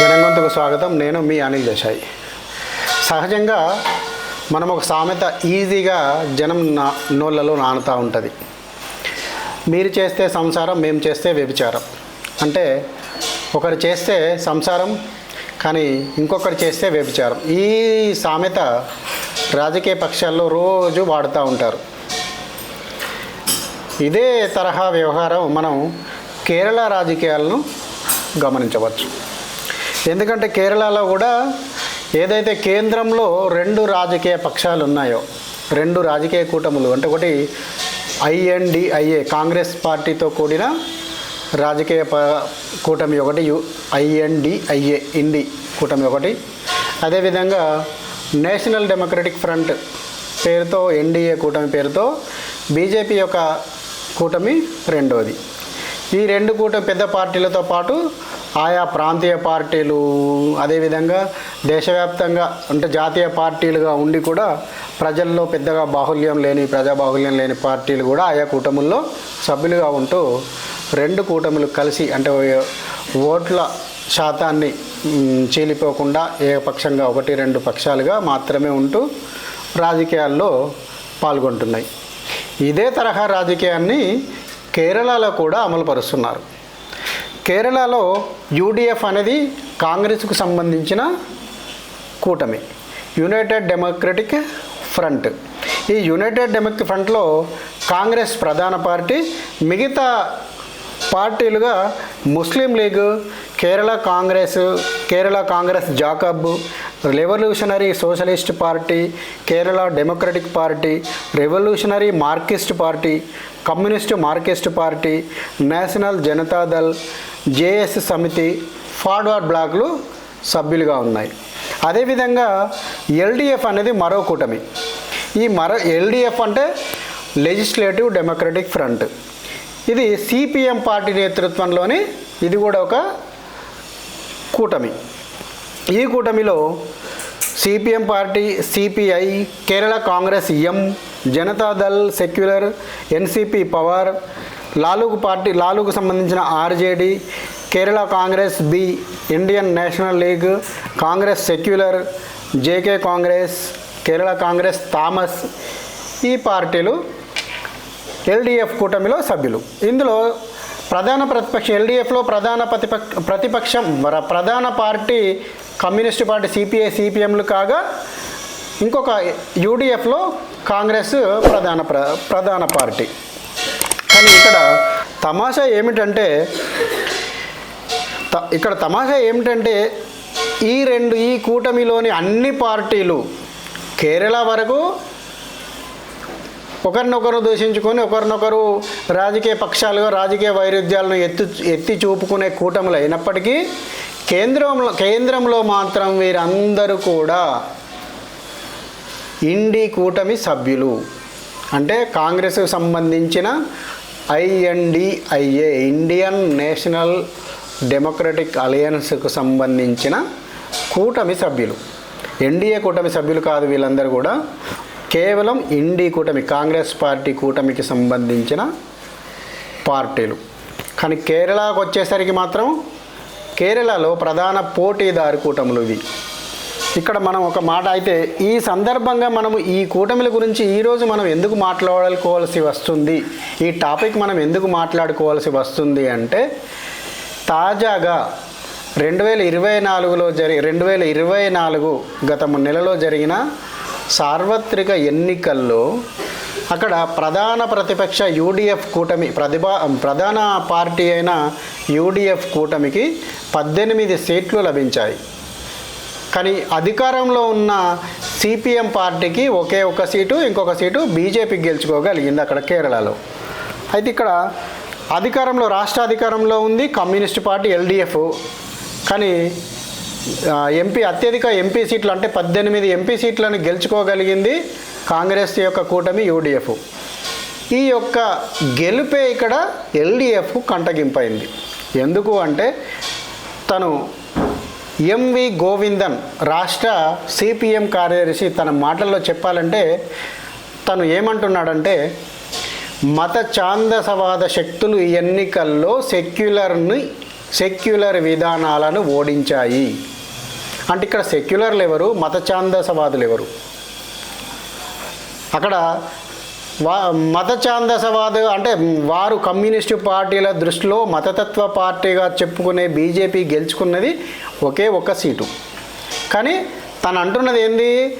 జనంగొంతుకు స్వాగతం. నేను మీ అనిల్ దేశాయ్. సహజంగా మనం ఒక సామెత ఈజీగా జనం నా నోళ్ళలో నానుతూ ఉంటుంది. మీరు చేస్తే సంసారం మేము చేస్తే వ్యభిచారం. అంటే ఒకరు చేస్తే సంసారం కానీ ఇంకొకరు చేస్తే వ్యభిచారం. ఈ సామెత రాజకీయ పక్షాల్లో రోజు వాడుతూ ఉంటారు. ఇదే తరహా వ్యవహారం మనం కేరళ రాజకీయాలను గమనించవచ్చు. ఎందుకంటే కేరళలో కూడా ఏదైతే కేంద్రంలో రెండు రాజకీయ పక్షాలు ఉన్నాయో రెండు రాజకీయ కూటములు అంటే ఒకటి ఐఎన్డిఐఏ కాంగ్రెస్ పార్టీతో కూడిన రాజకీయ ప కూటమి ఒకటి యు ఐఎన్డిఐఏ ఇండి కూటమి ఒకటి. అదేవిధంగా నేషనల్ డెమోక్రటిక్ ఫ్రంట్ పేరుతో ఎన్డీఏ కూటమి పేరుతో బీజేపీ యొక్క కూటమి రెండోది. ఈ రెండు కూటమి పెద్ద పార్టీలతో పాటు ఆయా ప్రాంతీయ పార్టీలు అదేవిధంగా దేశవ్యాప్తంగా అంటే జాతీయ పార్టీలుగా ఉండి కూడా ప్రజల్లో పెద్దగా బాహుల్యం లేని ప్రజా బాహుల్యం లేని పార్టీలు కూడా ఆయా కూటముల్లో సభ్యులుగా ఉంటూ రెండు కూటములు కలిసి అంటే ఓట్ల శాతాన్ని చీలిపోకుండా ఏకపక్షంగా ఒకటి రెండు పక్షాలుగా మాత్రమే ఉంటూ రాజకీయాల్లో పాల్గొంటున్నాయి. ఇదే తరహా రాజకీయాన్ని కేరళలో కూడా అమలుపరుస్తున్నారు. కేరళలో యూడిఎఫ్ అనేది కాంగ్రెస్కు సంబంధించిన కూటమి యునైటెడ్ డెమోక్రటిక్ ఫ్రంట్. ఈ యునైటెడ్ డెమోక్రటిక్ ఫ్రంట్లో కాంగ్రెస్ ప్రధాన పార్టీ మిగతా పార్టీలుగా Muslim league Kerala Congress Kerala Congress Jacob revolutionary socialist party Kerala democratic party revolutionary Marxist party communist Marxist party national Janata Dal JS Samiti forward బ్లాక్లు సభ్యులుగా ఉన్నాయి. అదేవిధంగా LDF అనేది మరో కూటమి. ఈ మరో ఎల్డిఎఫ్ అంటే లెజిస్లేటివ్ డెమోక్రటిక్ ఫ్రంట్. ఇది సిపిఎం పార్టీ నేతృత్వంలోని ఇది కూడా ఒక కూటమి. ఈ కూటమిలో CPM party CPI Kerala Congress M Janata Dal secular NCP power లాలూకు party లాలూకు సంబంధించిన RJD Kerala Congress B Indian national league Congress secular JK Congress Kerala Congress Thomas ఈ పార్టీలు ఎల్డిఎఫ్ కూటమిలో సభ్యులు. ఇందులో ప్రధాన ప్రతిపక్ష ఎల్డిఎఫ్లో ప్రధాన ప్రతిపక్ష ప్రతిపక్షం వర- ప్రధాన పార్టీ కమ్యూనిస్ట్ పార్టీ సిపిఐ సిపిఎంలు కాగా ఇంకొక యూడిఎఫ్లో కాంగ్రెస్ ప్రధాన ప్ర ప్రధాన పార్టీ. కానీ ఇక్కడ తమాషా ఏమిటంటే త- ఇక్కడ తమాషా ఏమిటంటే ఈ రెండు ఈ కూటమిలోని అన్ని పార్టీలు కేరళ వరకు ఒకరినొకరు దూషించుకొని ఒకరినొకరు రాజకీయ పక్షాలుగా రాజకీయ వైరుధ్యాలను ఎత్తు ఎత్తి చూపుకునే కూటములు అయినప్పటికీ కేంద్రంలో కేంద్రంలో మాత్రం వీరందరూ కూడా ఇండి కూటమి సభ్యులు. అంటే కాంగ్రెస్కు సంబంధించిన ఐఎన్డిఐఏ ఇండియన్ నేషనల్ డెమోక్రటిక్ అలయన్స్కు సంబంధించిన కూటమి సభ్యులు. ఎన్డీఏ కూటమి సభ్యులు కాదు వీళ్ళందరూ కూడా. కేవలం ఇండి కూటమి కాంగ్రెస్ పార్టీ కూటమికి సంబంధించిన పార్టీలు. కానీ కేరళకు వచ్చేసరికి మాత్రం కేరళలో ప్రధాన పోటీదారు కూటములు ఇవి. ఇక్కడ మనం ఒక మాట అయితే ఈ సందర్భంగా మనము ఈ కూటమిల గురించి ఈరోజు మనం ఎందుకు మాట్లాడుకోవాల్సి వస్తుంది? ఈ టాపిక్ మనం ఎందుకు మాట్లాడుకోవాల్సి వస్తుంది అంటే తాజాగా రెండు వేల ఇరవై నాలుగులో జరి రెండు వేల ఇరవై నాలుగు గత నెలలో జరిగిన సార్వత్రిక ఎన్నికల్లో అక్కడ ప్రధాన ప్రతిపక్ష యూడిఎఫ్ కూటమి ప్రతిభా ప్రధాన పార్టీ అయిన యూడిఎఫ్ కూటమికి పద్దెనిమిది సీట్లు లభించాయి. కానీ అధికారంలో ఉన్న సిపిఎం పార్టీకి ఒకే ఒక సీటు ఇంకొక సీటు బీజేపీ గెలుచుకోగలిగింది అక్కడ కేరళలో. అయితే ఇక్కడ అధికారంలో రాష్ట్ర అధికారంలో ఉంది కమ్యూనిస్ట్ పార్టీ ఎల్డిఎఫ్. కానీ ఎంపీ అత్యధిక ఎంపీ సీట్లు అంటే పద్దెనిమిది ఎంపీ సీట్లను గెలుచుకోగలిగింది కాంగ్రెస్ యొక్క కూటమి యూడిఎఫ్. ఈ యొక్క గెలుపే ఇక్కడ ఎల్డిఎఫ్ కంటగింపైంది. ఎందుకు అంటే తను ఎంవి గోవిందన్ రాష్ట్ర సిపిఎం కార్యదర్శి తన మాటల్లో చెప్పాలంటే తను ఏమంటున్నాడంటే మత ఛాందసవాద శక్తులు ఈ ఎన్నికల్లో సెక్యులర్ని సెక్యులర్ విధానాలను ఓడించాయి. అంటే ఇక్కడ సెక్యులర్లు ఎవరు? మత ఛాందసవాదులు ఎవరు? అక్కడ వా మత ఛాందసవాద అంటే వారు కమ్యూనిస్టు పార్టీల దృష్టిలో మతతత్వ పార్టీగా చెప్పుకునే బీజేపీ గెలుచుకున్నది ఒకే ఒక్క సీటు. కానీ తను అంటున్నది ఏంది?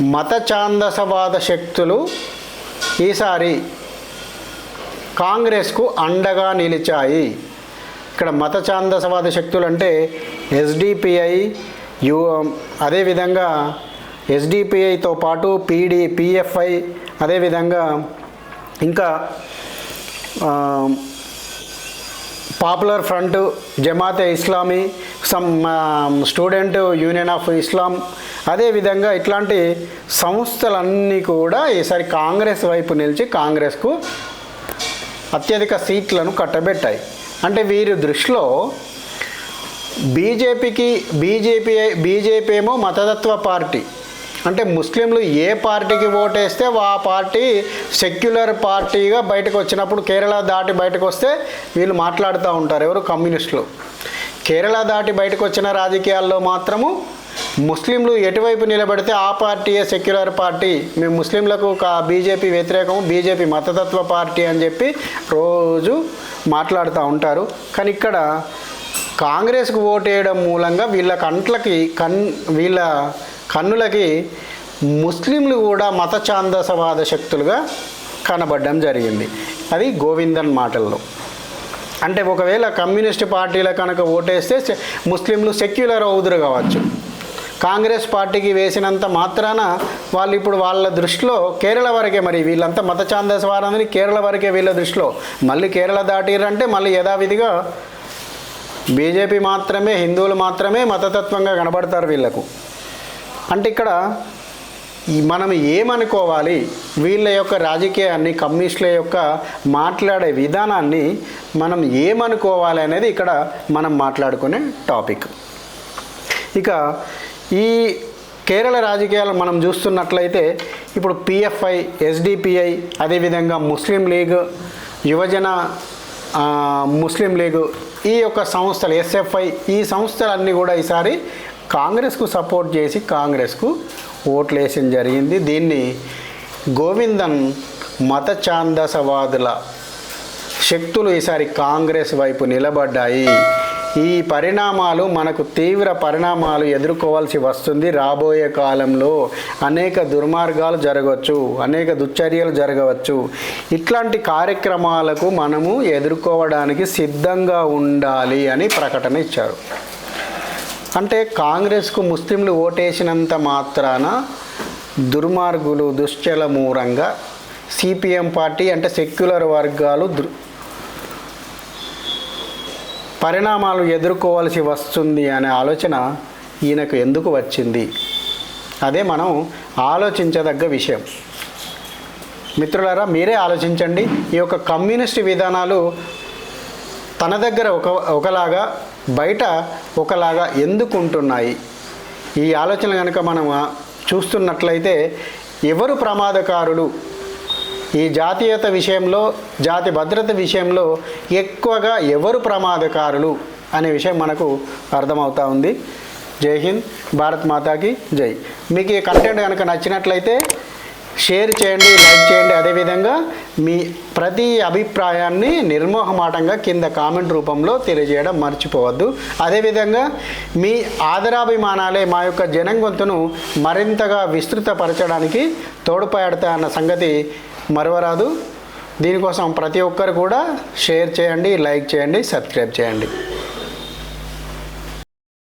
మత ఛాందసవాద శక్తులు ఈసారి కాంగ్రెస్కు అండగా నిలిచాయి. ఇక్కడ మత ఛాందసవాద శక్తులు అంటే ఎస్డిపిఐ యు అదేవిధంగా ఎస్డిపిఐతో పాటు పీడి పిఎఫ్ఐ అదేవిధంగా ఇంకా popular front Jamaat e Islami some student union of Islam అదేవిధంగా ఇట్లాంటి సంస్థలన్నీ కూడా ఈసారి కాంగ్రెస్ వైపు నిలిచి కాంగ్రెస్కు అత్యధిక సీట్లను కట్టబెట్టాయి. అంటే వీరి దృష్టిలో బీజేపీకి బీజేపీ బీజేపీ ఏమో మతతత్వ పార్టీ అంటే ముస్లింలు ఏ పార్టీకి ఓటేస్తే ఆ పార్టీ సెక్యులర్ పార్టీగా బయటకు వచ్చినప్పుడు కేరళ దాటి బయటకు వస్తే వీళ్ళు మాట్లాడుతూ ఉంటారు ఎవరు కమ్యూనిస్టులు. కేరళ దాటి బయటకు వచ్చిన రాజకీయాల్లో మాత్రము ముస్లింలు ఎటువైపు నిలబడితే ఆ పార్టీయే సెక్యులర్ పార్టీ. మేము ముస్లింలకు బీజేపీ వ్యతిరేకము బీజేపీ మతతత్వ పార్టీ అని చెప్పి రోజు మాట్లాడుతూ ఉంటారు. కానీ ఇక్కడ కాంగ్రెస్కు ఓటేయడం మూలంగా వీళ్ళ కంట్లకి కన్ వీళ్ళ కన్నులకి ముస్లింలు కూడా మత ఛాందసవాద శక్తులుగా కనబడడం జరిగింది. అది గోవిందన్ మాటల్లో. అంటే ఒకవేళ కమ్యూనిస్ట్ పార్టీల కనుక ఓటేస్తే ముస్లింలు సెక్యులర్ అవుదురు కావచ్చు. కాంగ్రెస్ పార్టీకి వేసినంత మాత్రాన వాళ్ళు ఇప్పుడు వాళ్ళ దృష్టిలో కేరళ వరకే మరి వీళ్ళంతా మత ఛాందసవాదని కేరళ వరకే వీళ్ళ దృష్టిలో. మళ్ళీ కేరళ దాటిరంటే మళ్ళీ యథావిధిగా బీజేపీ మాత్రమే హిందువులు మాత్రమే మతతత్వంగా కనబడతారు వీళ్ళకు. అంటే ఇక్కడ మనం ఏమనుకోవాలి? వీళ్ళ యొక్క రాజకీయాన్ని కమ్యూనిస్టుల యొక్క మాట్లాడే విధానాన్ని మనం ఏమనుకోవాలి అనేది ఇక్కడ మనం మాట్లాడుకునే టాపిక్. ఇక ఈ కేరళ రాజకీయాలు మనం చూస్తున్నట్లయితే ఇప్పుడు పిఎఫ్ఐ ఎస్డిపిఐ అదేవిధంగా ముస్లిం లీగ్ యువజన ముస్లిం లీగ్ ఈ యొక్క సంస్థలు ఎస్ఎఫ్ఐ ఈ సంస్థలన్నీ కూడా ఈసారి కాంగ్రెస్కు సపోర్ట్ చేసి కాంగ్రెస్కు ఓట్లు వేసిన జరిగింది. దీన్ని గోవిందన్ మత ఛాందసవాదుల శక్తులు ఈసారి కాంగ్రెస్ వైపు నిలబడ్డాయి. ఈ పరిణామాలు మనకు తీవ్ర పరిణామాలు ఎదుర్కోవాల్సి వస్తుంది. రాబోయే కాలంలో అనేక దుర్మార్గాలు జరగవచ్చు అనేక దుశ్చర్యలు జరగవచ్చు. ఇట్లాంటి కార్యక్రమాలకు మనము ఎదుర్కోవడానికి సిద్ధంగా ఉండాలి అని ప్రకటన ఇచ్చారు. అంటే కాంగ్రెస్కు ముస్లింలు ఓటేసినంత మాత్రాన దుర్మార్గులు దుశ్చల మూలంగా సిపిఎం పార్టీ అంటే సెక్యులర్ వర్గాలు పరిణామాలు ఎదుర్కోవాల్సి వస్తుంది అనే ఆలోచన ఈయనకు ఎందుకు వచ్చింది? అదే మనం ఆలోచించదగ్గ విషయం. మిత్రులారా మీరే ఆలోచించండి. ఈ యొక్క కమ్యూనిస్ట్ విధానాలు తన దగ్గర ఒక ఒకలాగా బయట ఒకలాగా ఎందుకు ఉంటున్నాయి ఈ ఆలోచన కనుక మనం చూస్తున్నట్లయితే ఎవరు ప్రమాదకారులు? ఈ జాతీయత విషయంలో జాతి భద్రత విషయంలో ఎక్కువగా ఎవరు ప్రమాదకారులు? అనే విషయం మనకు అర్థమవుతా ఉంది. జై హింద్ భారత్ మాతాకి జై. మీకు ఈ కంటెంట్ కనుక నచ్చినట్లయితే షేర్ చేయండి లైక్ చేయండి. అదేవిధంగా మీ ప్రతి అభిప్రాయాన్ని నిర్మోహమాటంగా కింద కామెంట్ రూపంలో తెలియజేయడం మర్చిపోవద్దు. అదేవిధంగా మీ ఆదరాభిమానాలే మా యొక్క జనం గొంతును మరింతగా విస్తృతపరచడానికి తోడ్పడతాయన్న సంగతి మరవరాదు. దీనికోసం ప్రతి ఒక్కరు కూడా షేర్ చేయండి లైక్ చేయండి సబ్స్క్రైబ్ చేయండి.